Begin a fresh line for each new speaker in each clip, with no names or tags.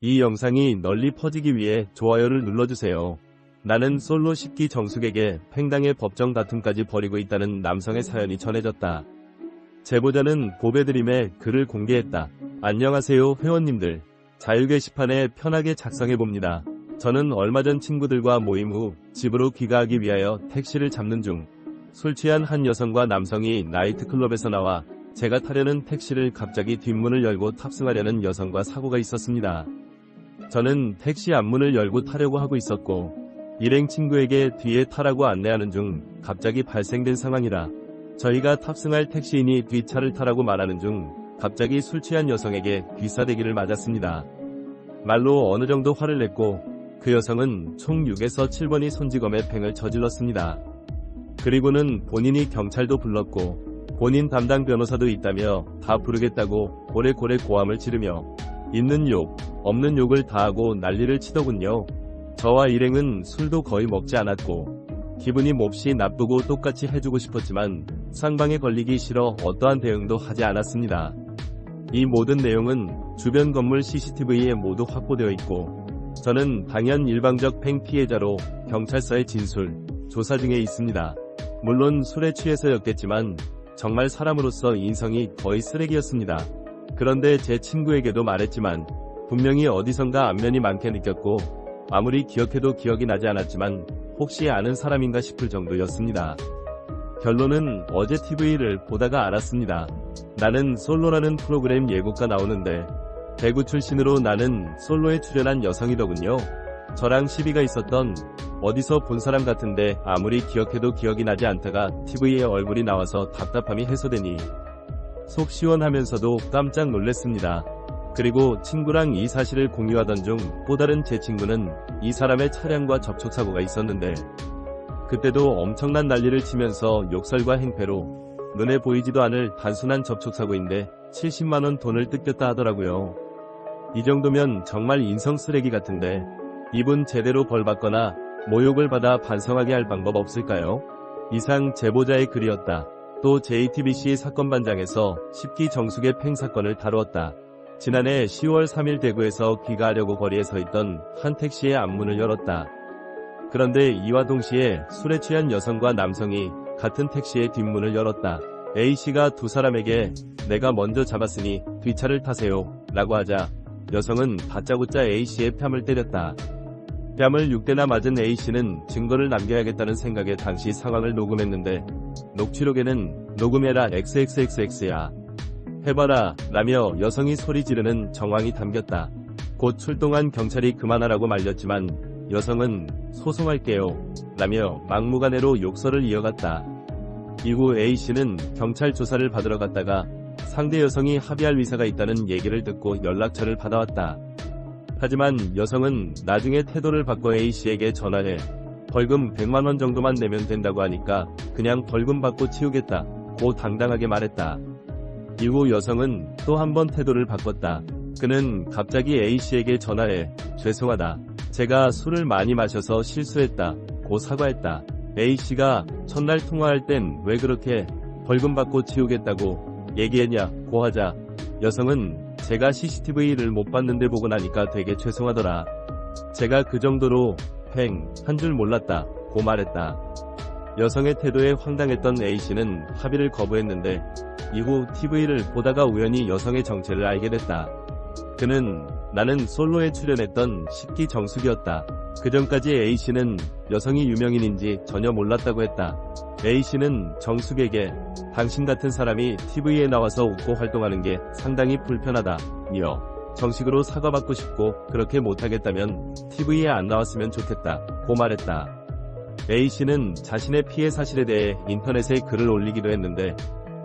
이 영상이 널리 퍼지기 위해 좋아요를 눌러주세요. 나는 솔로 10기 정숙에게 팽당의 법정 다툼까지 벌이고 있다는 남성의 사연이 전해졌다. 제보자는 보배드림에 글을 공개했다. 안녕하세요 회원님들. 자유 게시판에 편하게 작성해봅니다. 저는 얼마 전 친구들과 모임 후 집으로 귀가하기 위하여 택시를 잡는 중 술 취한 한 여성과 남성이 나이트클럽에서 나와 제가 타려는 택시를 갑자기 뒷문을 열고 탑승하려는 여성과 사고가 있었습니다. 저는 택시 앞문을 열고 타려고 하고 있었고 일행 친구에게 뒤에 타라고 안내하는 중 갑자기 발생된 상황이라 저희가 탑승할 택시인이 뒷차를 타라고 말하는 중 갑자기 술 취한 여성에게 귀싸대기를 맞았습니다. 말로 어느 정도 화를 냈고 그 여성은 총 6에서 7번이 손지검에 팽을 저질렀습니다. 그리고는 본인이 경찰도 불렀고 본인 담당 변호사도 있다며 다 부르겠다고 고래고래 고함을 지르며 있는 욕, 없는 욕을 다하고 난리를 치더군요. 저와 일행은 술도 거의 먹지 않았고 기분이 몹시 나쁘고 똑같이 해주고 싶었지만 상방에 걸리기 싫어 어떠한 대응도 하지 않았습니다. 이 모든 내용은 주변 건물 CCTV에 모두 확보되어 있고 저는 당연 일방적 팽 피해자로 경찰서에 진술, 조사 중에 있습니다. 물론 술에 취해서였겠지만 정말 사람으로서 인성이 거의 쓰레기였습니다. 그런데 제 친구에게도 말했지만 분명히 어디선가 안면이 많게 느꼈고 아무리 기억해도 기억이 나지 않았지만 혹시 아는 사람인가 싶을 정도였습니다. 결론은 어제 TV를 보다가 알았습니다. 나는 솔로라는 프로그램 예고가 나오는데 대구 출신으로 나는 솔로에 출연한 여성이더군요. 저랑 시비가 있었던 어디서 본 사람 같은데 아무리 기억해도 기억이 나지 않다가 TV에 얼굴이 나와서 답답함이 해소되니 속 시원하면서도 깜짝 놀랐습니다. 그리고 친구랑 이 사실을 공유하던 중 또 다른 제 친구는 이 사람의 차량과 접촉사고가 있었는데 그때도 엄청난 난리를 치면서 욕설과 행패로 눈에 보이지도 않을 단순한 접촉사고인데 70만원 돈을 뜯겼다 하더라고요. 이 정도면 정말 인성 쓰레기 같은데 이분 제대로 벌받거나 모욕을 받아 반성하게 할 방법 없을까요? 이상 제보자의 글이었다. 또 JTBC 사건 반장에서 10기 정숙의 팽 사건을 다루었다. 지난해 10월 3일 대구에서 귀가하려고 거리에 서 있던 한 택시의 앞문을 열었다. 그런데 이와 동시에 술에 취한 여성과 남성이 같은 택시의 뒷문을 열었다. A씨가 두 사람에게 내가 먼저 잡았으니 뒤차를 타세요 라고 하자 여성은 다짜고짜 A씨의 뺨을 때렸다. 뺨을 6대나 맞은 A씨는 증거를 남겨야겠다는 생각에 당시 상황을 녹음했는데 녹취록에는 녹음해라 XXXX야 해봐라 라며 여성이 소리 지르는 정황이 담겼다. 곧 출동한 경찰이 그만하라고 말렸지만 여성은 소송할게요 라며 막무가내로 욕설을 이어갔다. 이후 A씨는 경찰 조사를 받으러 갔다가 상대 여성이 합의할 의사가 있다는 얘기를 듣고 연락처를 받아왔다. 하지만 여성은 나중에 태도를 바꿔 A씨에게 전화해 벌금 100만원 정도만 내면 된다고 하니까 그냥 벌금 받고 치우겠다 고 당당하게 말했다. 이후 여성은 또 한 번 태도를 바꿨다. 그는 갑자기 A씨에게 전화해 죄송하다. 제가 술을 많이 마셔서 실수했다. 고 사과했다. A씨가 첫날 통화할 땐 왜 그렇게 벌금 받고 치우겠다고 얘기했냐 고 하자 여성은 제가 CCTV를 못 봤는데 보고 나니까 되게 죄송하더라. 제가 그 정도로 팽 한 줄 몰랐다 고 말했다. 여성의 태도에 황당했던 A씨는 합의를 거부했는데 이후 TV를 보다가 우연히 여성의 정체를 알게 됐다. 그는 나는 솔로에 출연했던 10기 정숙이었다. 그 전까지 A씨는 여성이 유명인인지 전혀 몰랐다고 했다. A씨는 정숙에게 당신 같은 사람이 TV에 나와서 웃고 활동하는 게 상당히 불편하다며 정식으로 사과받고 싶고 그렇게 못하겠다면 TV에 안 나왔으면 좋겠다 고 말했다. A씨는 자신의 피해 사실에 대해 인터넷에 글을 올리기도 했는데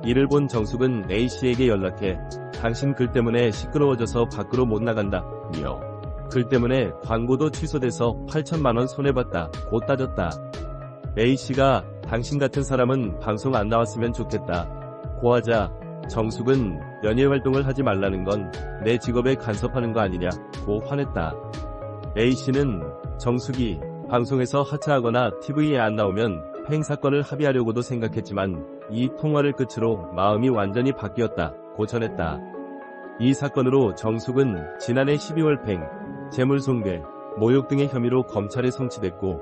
이를 본 정숙은 A씨에게 연락해 당신 글 때문에 시끄러워져서 밖으로 못 나간다 며 글 때문에 광고도 취소돼서 8천만원 손해봤다 고 따졌다. A씨가 당신 같은 사람은 방송 안 나왔으면 좋겠다 고 하자 정숙은 연예 활동을 하지 말라는 건 내 직업에 간섭하는 거 아니냐 고 화냈다. A씨는 정숙이 방송에서 하차하거나 TV에 안 나오면 팽 사건을 합의하려고도 생각했지만 이 통화를 끝으로 마음이 완전히 바뀌었다 고 전했다. 이 사건으로 정숙은 지난해 12월 팽 재물손괴, 모욕 등의 혐의로 검찰에 송치됐고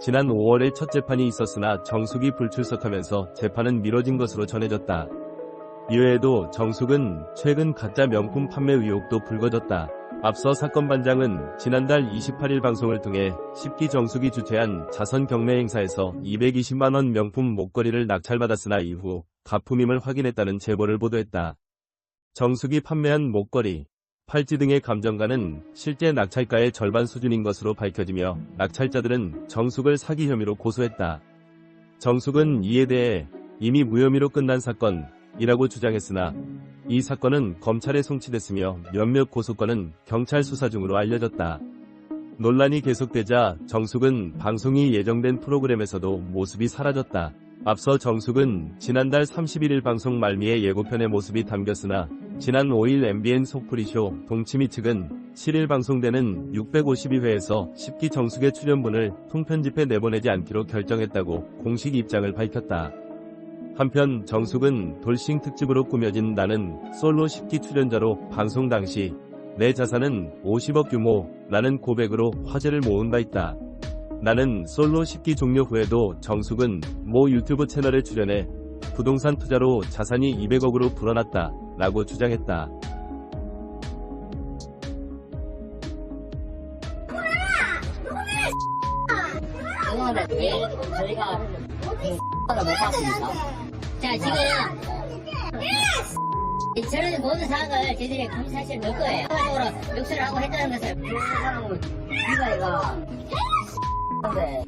지난 5월에 첫 재판이 있었으나 정숙이 불출석하면서 재판은 미뤄진 것으로 전해졌다. 이외에도 정숙은 최근 가짜 명품 판매 의혹도 불거졌다. 앞서 사건 반장은 지난달 28일 방송을 통해 10기 정숙이 주최한 자선 경매 행사에서 220만원 명품 목걸이를 낙찰받았으나 이후 가품임을 확인했다는 제보를 보도했다. 정숙이 판매한 목걸이, 팔찌 등의 감정가는 실제 낙찰가의 절반 수준인 것으로 밝혀지며 낙찰자들은 정숙을 사기 혐의로 고소했다. 정숙은 이에 대해 이미 무혐의로 끝난 사건 이라고 주장했으나 이 사건은 검찰에 송치됐으며 몇몇 고소건은 경찰 수사 중으로 알려졌다. 논란이 계속되자 정숙은 방송이 예정된 프로그램에서도 모습이 사라졌다. 앞서 정숙은 지난달 31일 방송 말미에 예고편의 모습이 담겼으나 지난 5일 MBN 속풀이쇼 동치미 측은 7일 방송되는 652회에서 10기 정숙의 출연분을 통편집해 내보내지 않기로 결정했다고 공식 입장을 밝혔다. 한편 정숙은 돌싱 특집으로 꾸며진 나는 솔로 10기 출연자로 방송 당시 내 자산은 50억 규모 라는 고백으로 화제를 모은 바 있다. 나는 솔로 10기 종료 후에도 정숙은 모 유튜브 채널에 출연해 부동산 투자로 자산이 200억으로 불어났다 라고 주장했다.
예, 저희가 X를 못 봤습니다. 자, 지금 저는 모든 사항을 저희들이 감사실에 넣을 거예요. 적으로 욕설을 하고 했다는 것을 그 사람은 네가 이거 네.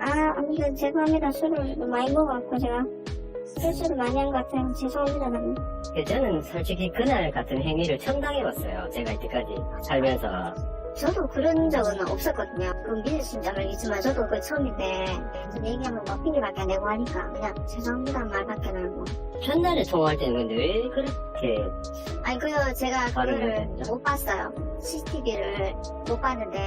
아, 아무튼 죄송합니다. 술을 많이 먹어갖고 제가 실수를 많이 한 것 같아요. 죄송합니다. 나는.
그 저는 솔직히 그날 같은 행위를 처음 당해봤어요. 제가 이때까지 살면서.
저도 그런 적은 없었거든요. 그건 믿으신지 모르겠지만 저도 그 처음인데 좀 얘기하면 뭐 핑계밖에 안 내고 하니까 그냥 죄송합니다 말밖에 안 하고.
첫날에 통화할 때는 근데 왜 그렇게
아니 그 제가
말을
그거를? 못 봤어요. CCTV를 못 봤는데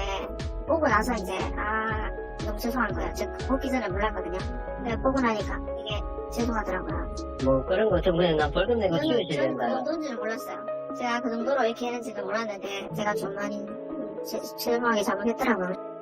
보고 나서 이제 아 너무 죄송한 거예요. 저 보기 전에 몰랐거든요. 근데 보고 나니까 이게 죄송하더라고요.
뭐 그런 거 좀 그냥 나 벌금 내고
저는
치우셔야
저는 그
된다요.
정도인지는 몰랐어요. 제가 그 정도로 이렇게 했는지도 몰랐는데 제가 좀 많이 음, 죄- 죄송하게 잘못했더라고요.